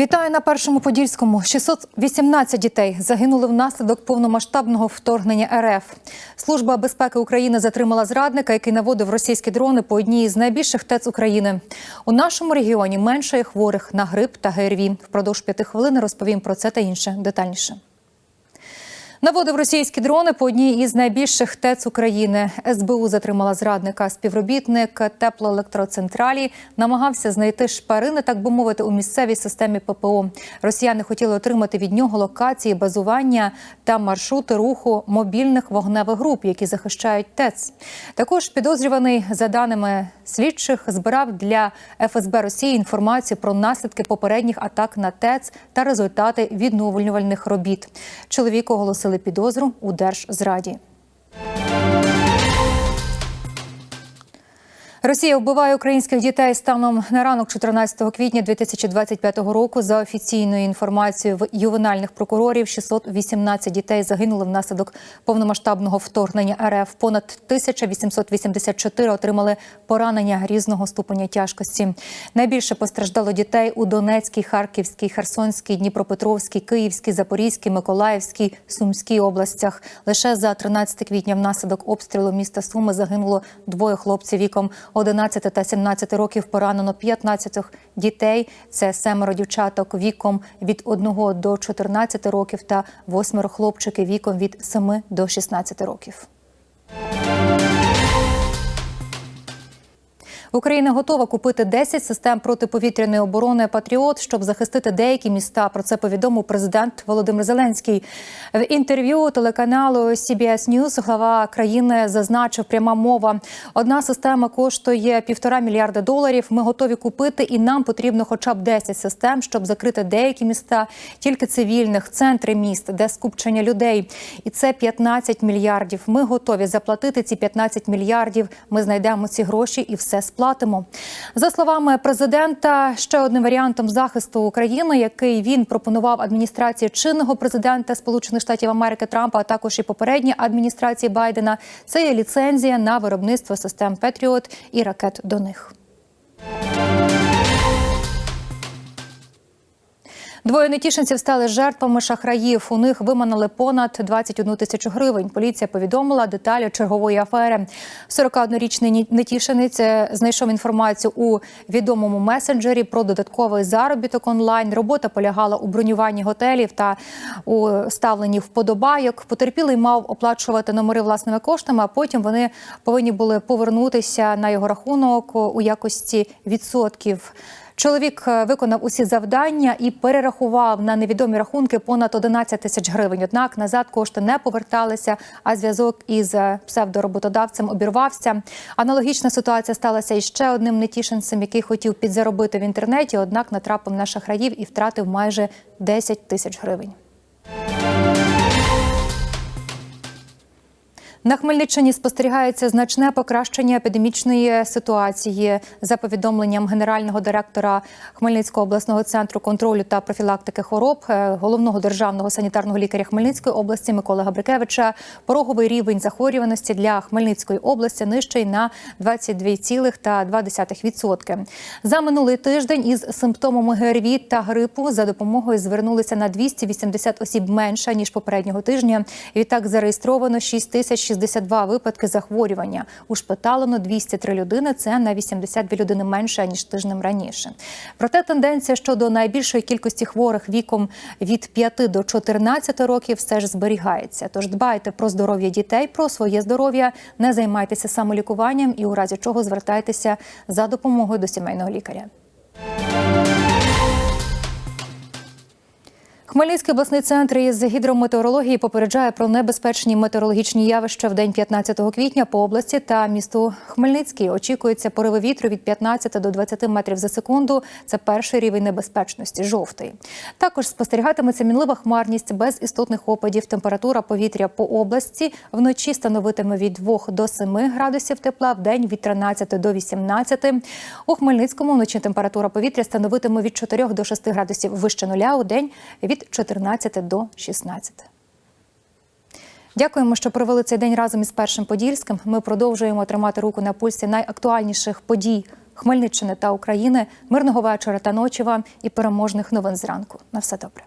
Вітаю на першому подільському. 618 дітей загинули внаслідок повномасштабного вторгнення РФ. Служба безпеки України затримала зрадника, який наводив російські дрони по одній з найбільших ТЕЦ України. У нашому регіоні менше хворих на грип та ГРВІ. Впродовж п'яти хвилин розповім про це та інше детальніше. Наводив російські дрони по одній із найбільших ТЕЦ України. СБУ затримала зрадника. Співробітник теплоелектроцентралі намагався знайти шпарини, так би мовити, у місцевій системі ППО. Росіяни хотіли отримати від нього локації базування та маршрути руху мобільних вогневих груп, які захищають ТЕЦ. Також підозрюваний за даними слідчих збирав для ФСБ Росії інформацію про наслідки попередніх атак на ТЕЦ та результати відновлювальних робіт. Чоловіку оголосили підозру у держзраді. Росія вбиває українських дітей станом на ранок 14 квітня 2025 року. За офіційною інформацією в ювенальних прокурорів 618 дітей загинули внаслідок повномасштабного вторгнення РФ. Понад 1884 отримали поранення різного ступеня тяжкості. Найбільше постраждало дітей у Донецькій, Харківській, Херсонській, Дніпропетровській, Київській, Запорізькій, Миколаївській, Сумській областях. Лише за 13 квітня внаслідок обстрілу міста Суми загинуло двоє хлопців віком 11 та 17 років поранено 15 дітей. Це семеро дівчаток віком від 1 до 14 років та восьмеро хлопчики віком від 7 до 16 років. Україна готова купити 10 систем протиповітряної оборони Патріот, щоб захистити деякі міста. Про це повідомив президент Володимир Зеленський. В інтерв'ю телеканалу CBS News глава країни зазначив пряма мова. Одна система коштує півтора мільярда доларів. Ми готові купити, і нам потрібно хоча б 10 систем, щоб закрити деякі міста, тільки цивільних, центри міст, де скупчення людей. І це 15 мільярдів. Ми готові заплатити ці 15 мільярдів. Ми знайдемо ці гроші і все сплатимо. За словами президента, ще одним варіантом захисту України, який він пропонував адміністрації чинного президента Сполучених Штатів Америки Трампа, а також і попередній адміністрації Байдена, це є ліцензія на виробництво систем Петріот і ракет до них. Двоє нетішинців стали жертвами шахраїв. У них виманили понад 21 тисячу гривень. Поліція повідомила деталі чергової афери. 41-річний нетішинець знайшов інформацію у відомому месенджері про додатковий заробіток онлайн. Робота полягала у бронюванні готелів та у ставленні вподобайок. Потерпілий мав оплачувати номери власними коштами, а потім вони повинні були повернутися на його рахунок у якості відсотків. Чоловік виконав усі завдання і перерахував на невідомі рахунки понад 11 тисяч гривень. Однак назад кошти не поверталися, а зв'язок із псевдороботодавцем обірвався. Аналогічна ситуація сталася і ще одним нетішинцем, який хотів підзаробити в інтернеті, однак натрапив на шахраїв і втратив майже 10 тисяч гривень. На Хмельниччині спостерігається значне покращення епідемічної ситуації. За повідомленням генерального директора Хмельницького обласного центру контролю та профілактики хвороб, головного державного санітарного лікаря Хмельницької області Миколи Габрикевича, пороговий рівень захворюваності для Хмельницької області нижчий на 22,2%. За минулий тиждень із симптомами ГРВІ та грипу за допомогою звернулися на 280 осіб менше ніж попереднього тижня. Відтак зареєстровано 6 тисяч 62 випадки захворювання. Ушпиталено 203 людини. Це на 82 людини менше ніж тижнем раніше. Проте тенденція щодо найбільшої кількості хворих віком від 5 до 14 років все ж зберігається. Тож дбайте про здоров'я дітей, про своє здоров'я, не займайтеся самолікуванням і у разі чого звертайтеся за допомогою до сімейного лікаря. Хмельницький обласний центр із гідрометеорології попереджає про небезпечні метеорологічні явища в день 15 квітня по області та місту Хмельницький. Очікується пориви вітру від 15 до 20 метрів за секунду. Це перший рівень небезпечності жовтий. Також спостерігатиметься мінлива хмарність без істотних опадів. Температура повітря по області вночі становитиме від 2 до 7 градусів тепла, в день від 13 до 18. У Хмельницькому вночі температура повітря становитиме від 4 до 6 градусів вище нуля у день від 14 до 16. Дякуємо, що провели цей день разом із першим подільським. Ми продовжуємо тримати руку на пульсі найактуальніших подій Хмельниччини та України. Мирного вечора та ночі вам і переможних новин зранку. На все добре.